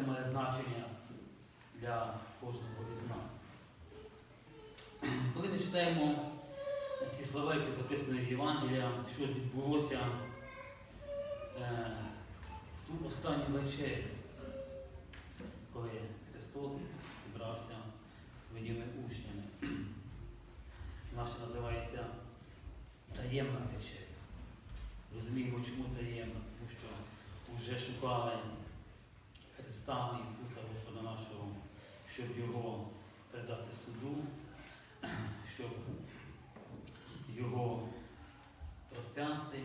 це має значення для кожного із нас. Коли ми читаємо ці слова, які записані в Євангелія, що ж відбулося е, в ту останню вечерю, коли Христос зібрався своїми учнями. Вона ще називається таємна вечеря. Розуміємо, чому таємна, тому що вже шукали Христа Ісуса Господа нашого, щоб Його передати суду, щоб Його розп'ясти.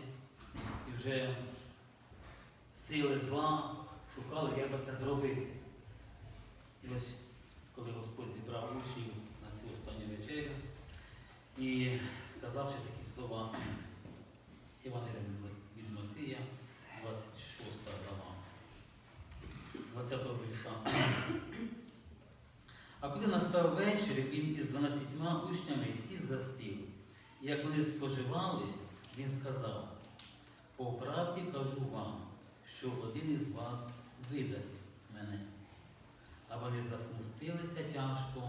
І вже сили зла шукали, як би це зробити. І ось коли Господь зібрав учнів на цю останню вечерю і сказавши такі слова Євангелія від Матвія, 26 глава, 20 вірша. А коли настав вечір, він із дванадцятьма учнями сів за стіл. І як вони споживали, він сказав, по правді кажу вам, що один із вас видасть мене. А вони засмустилися тяжко,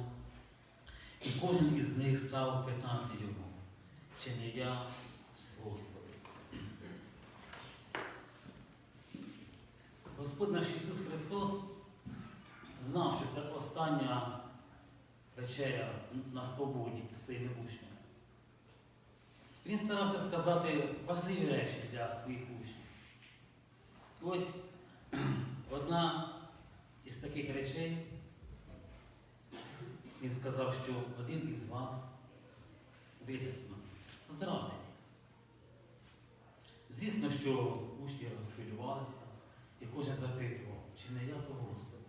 і кожен із них став питати його, чи не я, Господи. Господь наш Ісус Христос знав, що це остання вечеря на свободі із своїми учнями. Він старався сказати важливі речі для своїх учнів. І ось одна із таких речей, він сказав, що один із вас видасть зрадить. Звісно, що учні розхвилювалися, і кожен запитував, чи не я то Господи.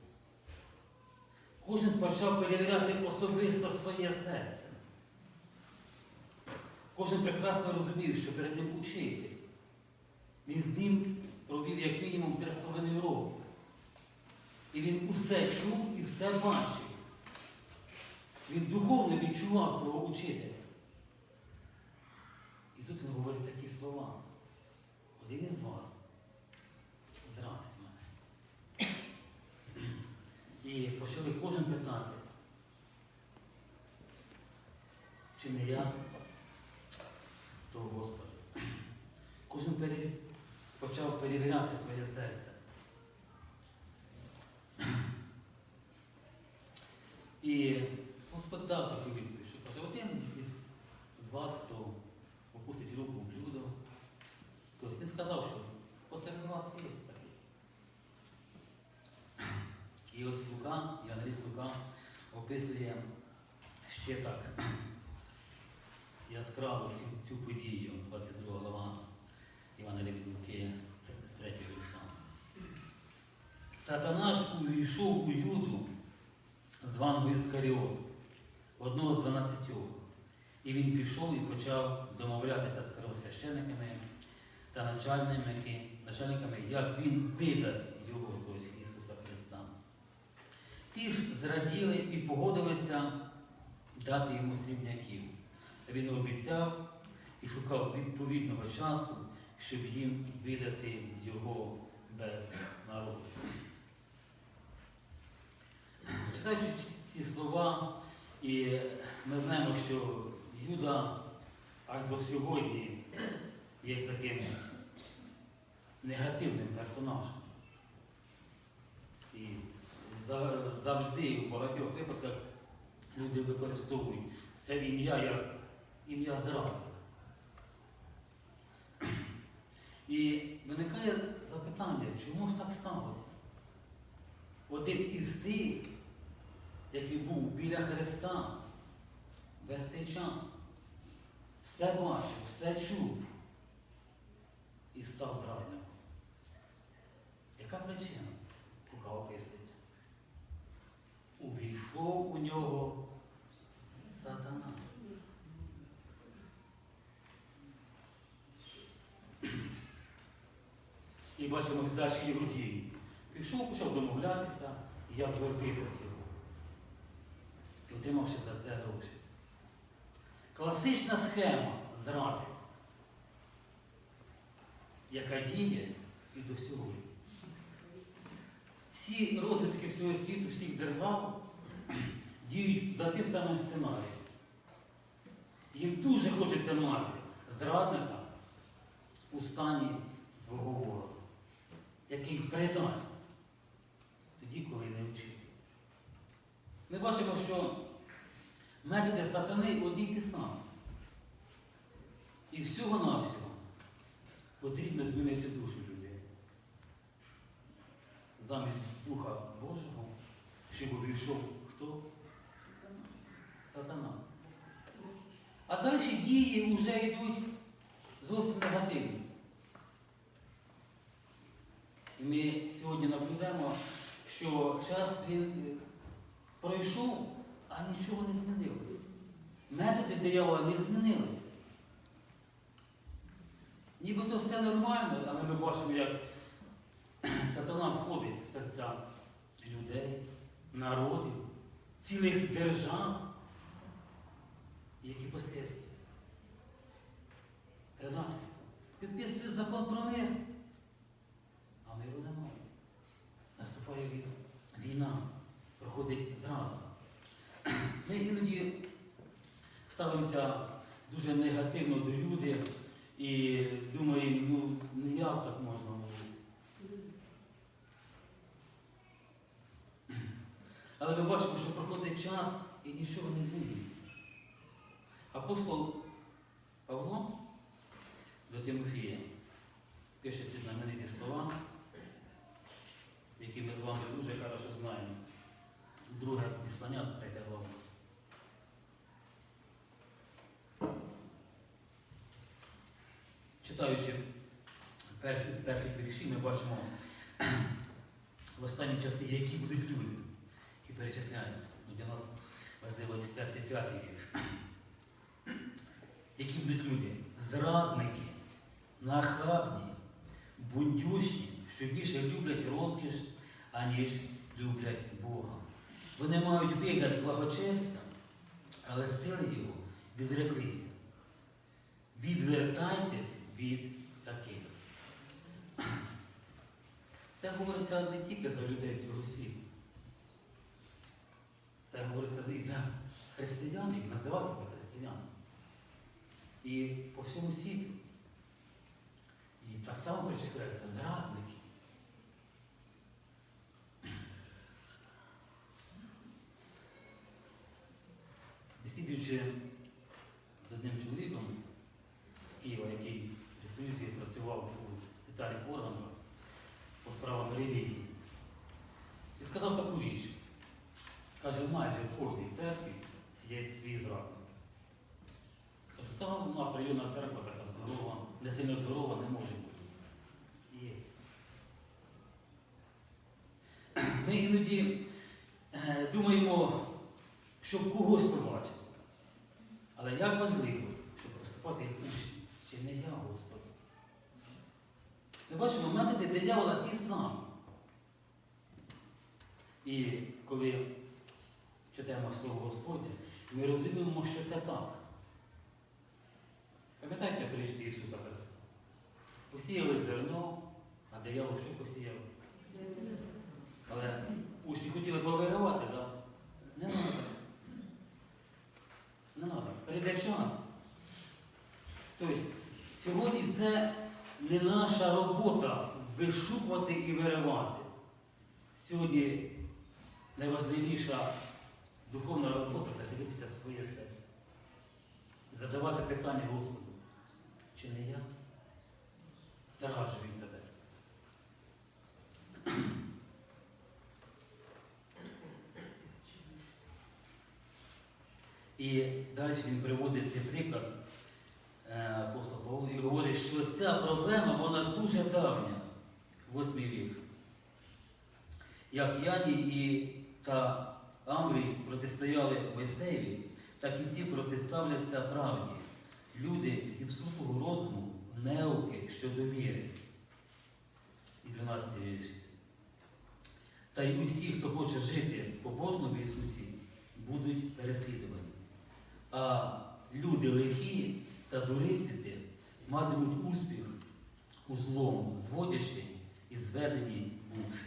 Кожен почав перевіряти особисто своє серце. Кожен прекрасно розумів, що перед ним учитель. Він з ним провів як мінімум 3,5 роки. І він усе чув і все бачив. Він духовно відчував свого учителя. І тут він говорить такі слова. Один із вас зрадить мене. І почали кожен питати, чи не я, то Господи. Кожен пере- почав перевіряти своє серце. І Господь дав таку відповідь, що каже, один із вас, хто опустить руку в блюдо, тобто він сказав, що посеред вас є такий. І ось Лука, Євангеліст Лука описує ще так яскраво цю, цю подію, 22 глава Івангелія від з 3 вірша. Сатана ж увійшов у Юду, званого Іскаріот, одного з дванадцятьох. І він пішов і почав домовлятися з первосвящениками та начальниками, начальниками, як він видасть його, тобто Ісуса Христа. Ті ж зраділи і погодилися дати йому срібняків. Він обіцяв і шукав відповідного часу, щоб їм видати його без народу. Читаючи ці слова, і ми знаємо, що Юда аж до сьогодні є таким негативним персонажем. І завжди в багатьох випадках люди використовують це ім'я як ім'я зрадника. І виникає запитання, чому ж так сталося? Один із тих, який був біля Христа весь цей час, все бачив, все чув і став зрадником. Яка причина? Лука увійшов у нього сатана. І бачимо далі Євродії. Пішов, почав домовлятися, я випитав його. І отримавши за це гроші. Класична схема зради, яка діє і до сьогодні. Всі розвитки всього світу, всіх держав діють за тим самим сценарієм. Їм дуже хочеться мати зрадника у стані свого ворога, який предасть тоді, коли не очікує. Ми бачимо, що методи сатани одні й ті самі. І всього-навсього потрібно змінити душу. Замість Духа Божого, щоб увійшов хто? Сатана. А далі дії вже йдуть зовсім негативні. І ми сьогодні наблюдаємо, що час він е, пройшов, а нічого не змінилося. Методи диявола не змінилися. Нібито все нормально, але ми бачимо, як сатана входить в серця людей, народів, цілих держав. Які послідствия? Предательство. Підписує закон про мир, а миру немає. Наступає вій- війна, проходить зрада. Ми іноді ставимося дуже негативно до люди і думаємо, ну не як так можна було. Але ми бачимо, що проходить час і нічого не змінюється. Апостол Павло до Тимофія пише ці знамениті слова, які ми з вами дуже хорошо знаємо. Друге післання, третя глава. Читаючи перші, з перших віршів, ми бачимо в останні часи, які будуть люди. І перечисляється. Для нас важливо 4-5 вірш. Які будуть люди? Зрадники, нахабні, бундючні, що більше люблять розкіш, аніж люблять Бога. Вони мають вигляд благочестя, але сили його відреклися. Відвертайтесь від таких. Це говориться не тільки за людей цього світу. Це говориться і за християн, які називають себе. І по всьому світу. І так само причисляються зрадники. Бесідуючи з одним чоловіком з Києва, який в Союзі працював у спеціальних органах по справам релігії, і сказав таку річ. Каже, майже в кожній церкві є свій зрадник. Кажу, та у нас районна церква така здорова, не сильно здорова не може бути. Є. Ми іноді е, думаємо, щоб когось побачити. Але як важливо, щоб проступати як учні, чи не я, Господи. Ми бачимо, методи диявола ті самі. І коли читаємо Слово Господнє, ми розуміємо, що це так. Пам'ятаєте прийшли Ісуса Христа? Посіяли зерно, а диявол що посіяв? Але учні хотіли повиривати, так? Да? Не треба. Не треба. Прийде час. Тобто, сьогодні це не наша робота вишукувати і виривати. Сьогодні найважливіша духовна робота це дивитися в своє серце. Задавати питання Господу. Чи не я? Зараджую тебе. І далі він приводить цей приклад е, апостол Павло і говорить, що ця проблема вона дуже давня, восьмий вік. Як Яні і та Амрій протистояли Мойсеєві, так і ці протиставляться правді. Люди зіпсутого розуму, неуки щодо віри. і 12 вірш. Та й усі, хто хоче жити побожно в Ісусі, будуть переслідувані. А люди лихі та дурисити матимуть успіх у злому, зводячи і зведені бувши.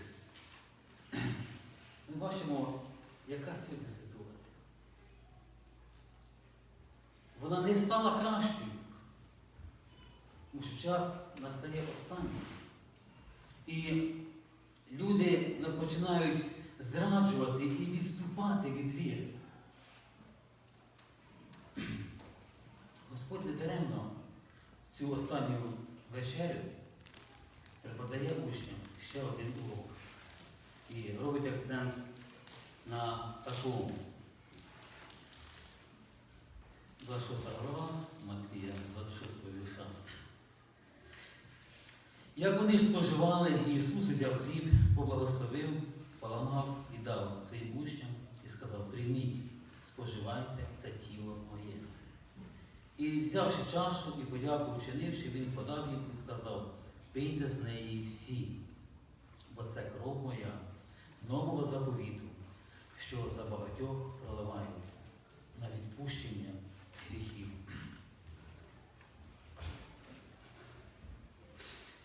Ми бачимо, яка сьогодні ситуація. Вона не стала кращою. Тому час настає останній. І люди починають зраджувати і відступати від віри. Господь не даремно цю останню вечерю преподає учням ще один урок. І робить акцент на такому. 26 глава Матвія, 26 вірша. Як вони ж споживали, Ісус узяв хліб, поблагословив, поламав і дав своїм учням і сказав, прийміть, споживайте це тіло моє. І взявши чашу і подяку вчинивши, він подав їм і сказав, пийте з неї всі, бо це кров моя, нового заповіту, що за багатьох проливається на відпущення гріхів.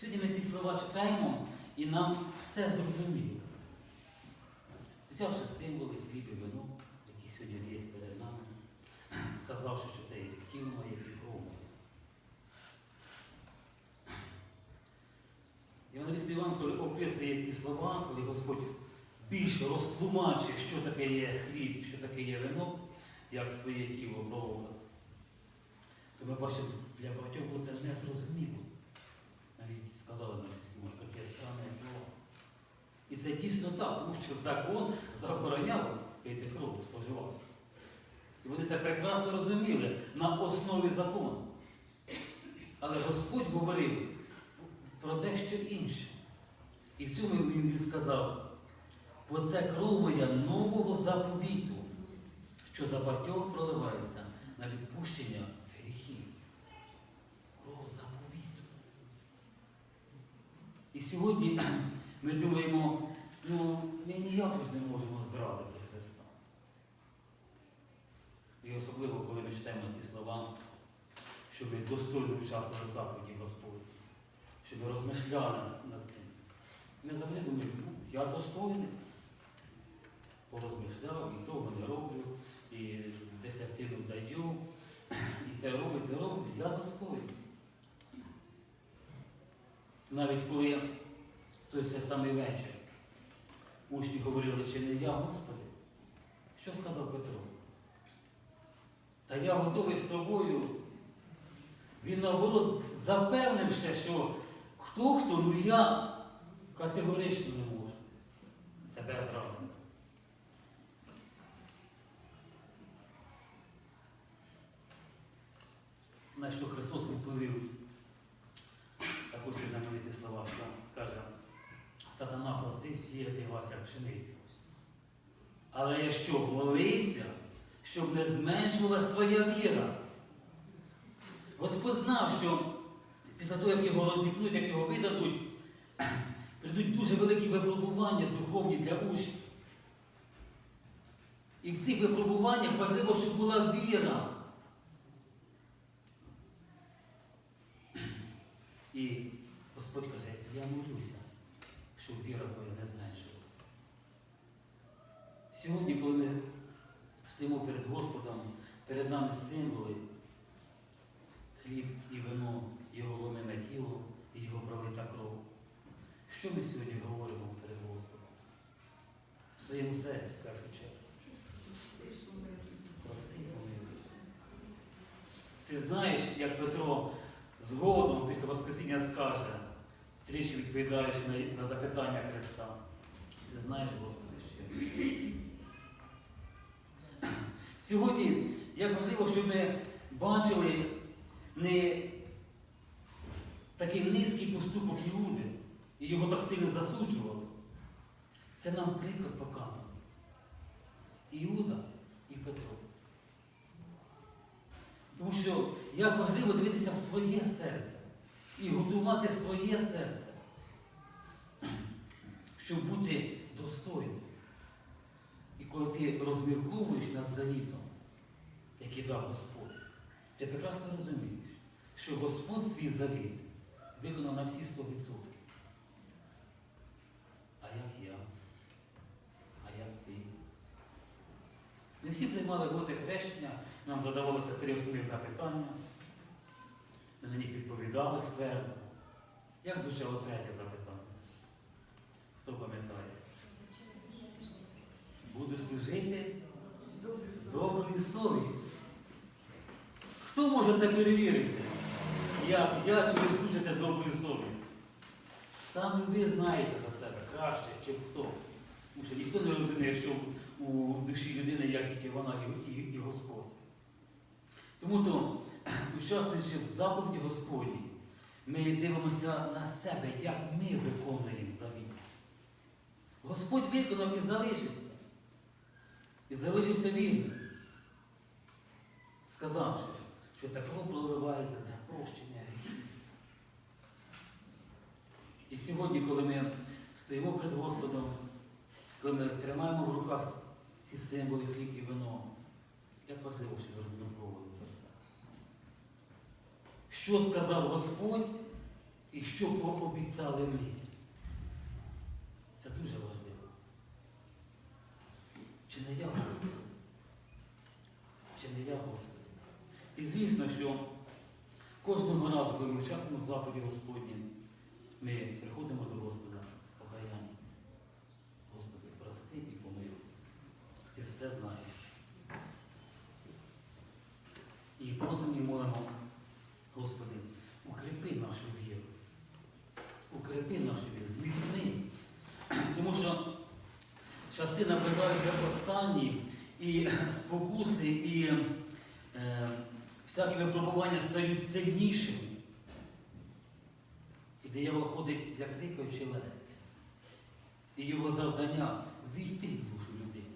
Сьогодні ми ці слова читаємо і нам все зрозуміло. Взявши символи хліб і вино, які сьогодні є перед нами, сказавши, що це є стіл моє і кров моє. Євангеліст Іван, коли описує ці слова, коли Господь більше розтлумачує, що таке є хліб, що таке є вино, як своє тіло прообраз, то ми бачимо, для багатьох було це незрозуміло. Сказали на мові, яке странне слово. І це дійсно так, тому що закон забороняв пити кров, споживати. І вони це прекрасно розуміли на основі закону. Але Господь говорив про дещо інше. І в цьому він сказав, бо це кров моя нового заповіту, що за багатьох проливається на відпущення гріхів. Кров заповіту. І сьогодні ми думаємо, ну ми ніяк ж не можемо зрадити Христа. І особливо, коли ми читаємо ці слова, щоб достойно участвували заповіді Господь, щоб ми розмишляли над цим. Ми завжди думаємо, ну, я достойний. Порозмишляв, і того не роблю, і десятину даю, і те робить, те робить, я достойний. Навіть коли в той самий вечір учні говорили, чи не я, Господи, що сказав Петро? Та я готовий з тобою. Він наоборот запевнив ще, що хто хто, ну я категорично не можу тебе зрадити. На що Христос відповів також ці знамениті слова, що каже, сатана просив сіяти вас як пшеницю. Але я що, молився, щоб не зменшувалась твоя віра. Господь знав, що після того, як його розіпнуть, як його видадуть, прийдуть дуже великі випробування духовні для учнів. І в цих випробуваннях важливо, щоб була віра. І Господь каже, я молюся, щоб віра твоя не зменшилася. Сьогодні, коли ми стоїмо перед Господом, перед нами символи, хліб і вино, Його ломиме тіло і Його пролита кров. Що ми сьогодні говоримо перед Господом? В своєму серці, в першу чергу. Прости помилуй. Ти знаєш, як Петро згодом після Воскресіння скаже, тричі відповідаючи на, на запитання Христа. Ти знаєш, Господи, що я. Сьогодні як важливо, щоб ми бачили не такий низький поступок Іуди і його так сильно засуджували. Це нам приклад показаний. Іуда і Петро. Тому що як важливо дивитися в своє серце і готувати своє серце. щоб бути достойним. Коли ти розмірковуєш над завітом, який дав Господь, ти прекрасно розумієш, що Господь свій завіт виконав на всі 100%. А як я? А як ти? Ми всі приймали води хрещення, нам задавалося три основних запитання. Ми на них відповідали ствердно. Як звучало третє запитання? Хто пам'ятає? Буду служити доброю совістю. Хто може це перевірити? Як я чи ви служите доброю совістю? Саме ви знаєте за себе краще, чи хто. Тому що ніхто не розуміє, що у душі людини як тільки вона і, і, і Господь. Тому то, участвуючи в заповіді Господній, ми дивимося на себе, як ми виконуємо завіт. Господь виконав і залишився. І залишився вірним. Сказавши, що ця кров проливається за прощення гріхів. І сьогодні, коли ми стоїмо перед Господом, коли ми тримаємо в руках ці символи хліб і вино, як важливо, щоб ви розмірковували про це. Що сказав Господь і що пообіцяли ми? Це дуже важливо. Чи не я Господь? Чи не я Господь? І звісно, що кожного разу, коли ми участвуємо в заході Господнім, ми приходимо до Господа з покаянням. Господи, прости і помилуй. Ти все знаєш. І просимо і молимо, Господи, укріпи нашу віру. Укріпи нашу віру, зміцни. Тому що часи наближаються останні, і спокуси, і е, всякі випробування стають сильнішими. І диявол ходить як рикаючий лев. І його завдання війти в душу людини.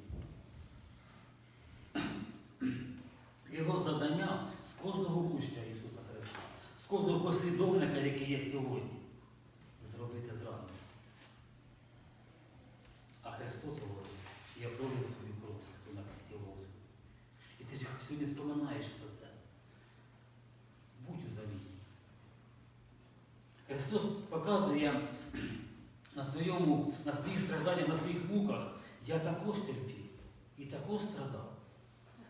Його завдання з кожного учня Ісуса Христа, з кожного послідовника, який є сьогодні, зробити зраду. Христос говорить, я пролив свою кров, хто на Христі Господь. І ти сьогодні споминаєш про це. Будь у завіті. Христос показує на, своєму, на своїх стражданнях, на своїх муках, я також терпів і також страдав.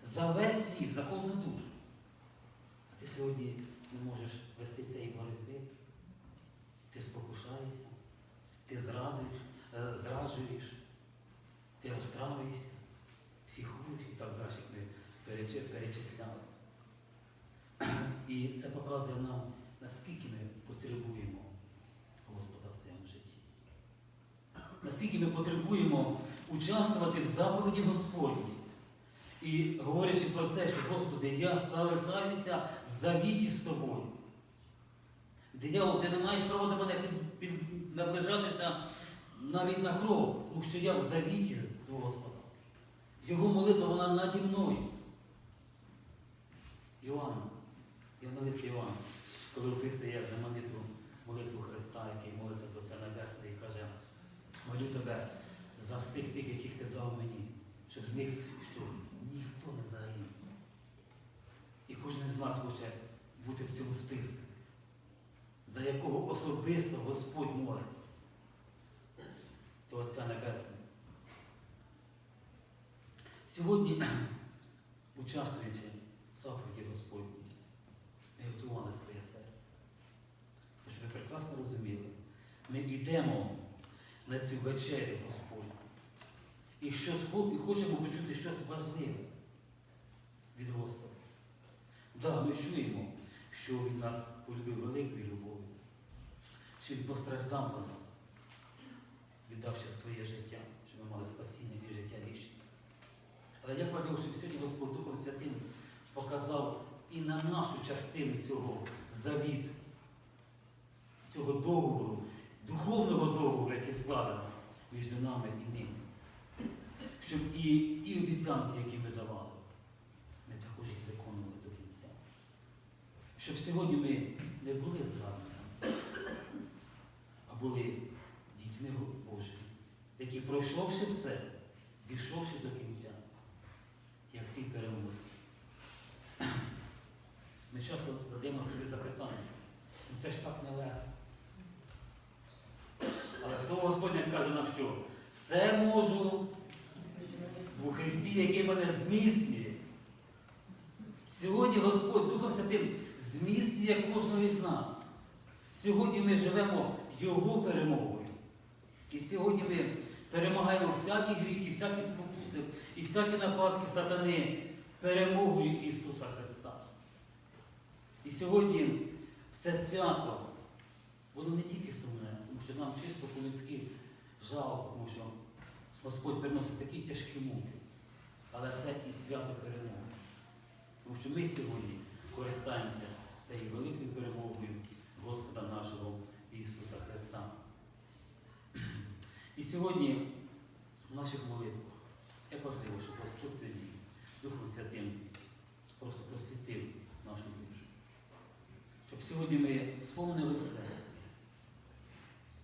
За весь світ, за кожну душу. А ти сьогодні не можеш вести цієї боротьби. Ти спокушаєшся, ти зрадуєш, е, зраджуєш, ти розстраюєшся, психуєш і так далі, як ми перечисляли. І це показує нам, наскільки ми потребуємо Господа в своєму житті. Наскільки ми потребуємо участвувати в заповіді Господній. І говорячи про це, що Господи, я залишаюся в завіті з тобою. Диявол, ти не маєш права до мене під, під, наближатися навіть на кров, тому що я в завіті з Господом. Його молитва вона наді мною. Іоанн, Євангелист Іван, коли описує знамениту молитву Христа, який молиться до Отця Небесного і каже, молю тебе за всіх тих, яких ти дав мені, щоб з них що ніхто не загинув. І кожен з нас хоче бути в цьому списку, за якого особисто Господь молиться до Отця Небесного. Сьогодні, участвуючи в заповіді Господній, ми готували своє серце. Тому ви прекрасно розуміли, ми йдемо на цю вечерю Господню. І, і хочемо почути щось важливе від Господа. Так, да, ми чуємо, що він нас полюбив великою любов'ю, що він постраждав за нас, віддавши своє життя, щоб ми мали спасіння і життя вічне. Але як важливо, щоб сьогодні Господь Духом Святим показав і на нашу частину цього завіту, цього договору, духовного договору, який складено між нами і ним. Щоб і ті обіцянки, які ми давали, ми також їх виконували до кінця. Щоб сьогодні ми не були зрадниками, а були дітьми Які пройшовши все, дійшовши до кінця, як ти переможець. Ми часто задаємо собі запитання. Ну це ж так нелегко. Але слово Господнє каже нам, що все можу у Христі, який мене зміцнює. Сьогодні Господь Духом Святим зміцнює кожного із нас. Сьогодні ми живемо Його перемогою. І сьогодні ми перемагаємо всякі гріхи, всякі спокуси і всякі нападки сатани перемогою Ісуса Христа. І сьогодні це свято, воно не тільки сумне, тому що нам чисто по-людськи жалко, тому що Господь приносить такі тяжкі муки. Але це і свято перемоги. Тому що ми сьогодні користаємося цією великою перемогою Господа нашого Ісуса Христа. І сьогодні в наших молитвах як важливо, щоб Господь сьогодні Духом Святим просто просвітив нашу душу. Щоб сьогодні ми сповнили все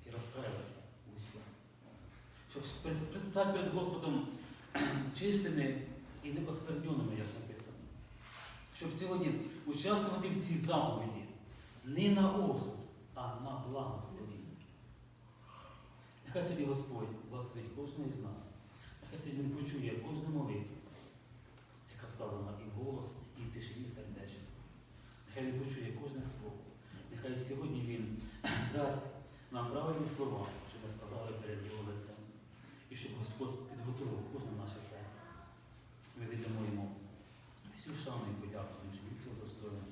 і розкаялися в усьому. Щоб пред- предстати перед Господом чистими і непоскверненими, як написано. Щоб сьогодні участвувати в цій заповіді не на осуд, а на благословіння. Нехай сьогодні Господь благословить кожного з нас. Нехай сьогодні Він почує кожну молитву, яка сказана і вголос, і в тишині сердечно. Нехай Він почує кожне слово. Нехай сьогодні Він дасть нам правильні слова, щоб ми сказали перед Його лицем. І щоб Господь підготував кожне наше серце. Ми віддамо йому всю шану і подяку, що він цього достоїн.